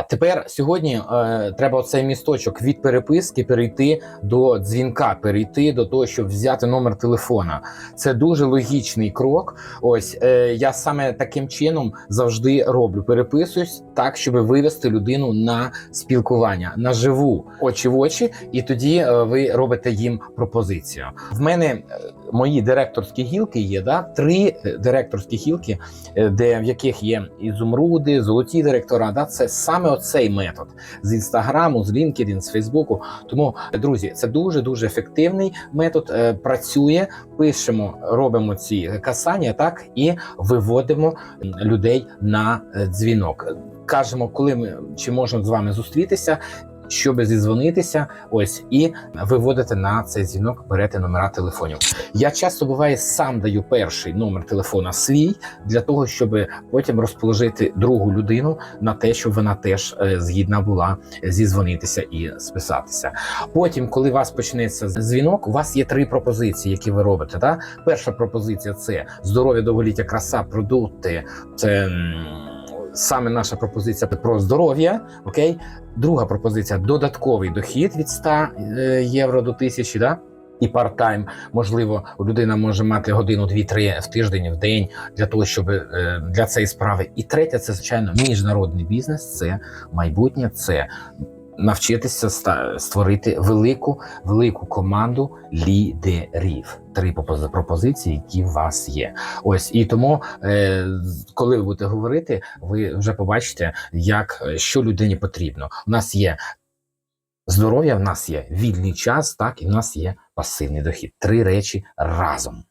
А тепер сьогодні е, треба оцей місточок від переписки перейти до дзвінка, перейти до того, щоб взяти номер телефона. Це дуже логічний крок. Ось е, я саме таким чином завжди роблю. Переписуюсь так, щоб вивести людину на спілкування на живу очі в очі, і тоді е, ви робите їм пропозицію. В мене е, мої директорські гілки є. Да? Три е, директорські гілки, е, де в яких є ізумруди, золоті директора. Да? Це саме оцей метод з інстаграму, з LinkedIn, з Фейсбуку. Тому, друзі, це дуже дуже ефективний метод. е, Працює, пишемо, робимо ці касання, так і виводимо людей на е, дзвінок. Кажемо, коли ми чи можемо з вами зустрітися. Щоб зізвонитися, ось і виводити на цей дзвінок, берете номера телефонів. Я часто буває сам даю перший номер телефона свій для того, щоб потім розположити другу людину на те, щоб вона теж е, згідна була зізвонитися і списатися. Потім, коли у вас почнеться дзвінок, у вас є три пропозиції, які ви робите. Да? Перша пропозиція це здоров'я, довголіття, краса, продукти. Це саме наша пропозиція про здоров'я. Окей, друга пропозиція додатковий дохід від 100 е, євро до 1000, да? І парт-тайм, можливо, людина може мати годину, дві-три в тиждень, в день для того, щоб е, для цієї справи. І третє, це звичайно міжнародний бізнес, це майбутнє, це навчитися створити велику велику команду лідерів. Три пропозиції, які у вас є. Ось і тому, е, коли ви будете говорити, ви вже побачите, як е, що людині потрібно. У нас є здоров'я, в нас є вільний час, так і в нас є пасивний дохід. Три речі разом.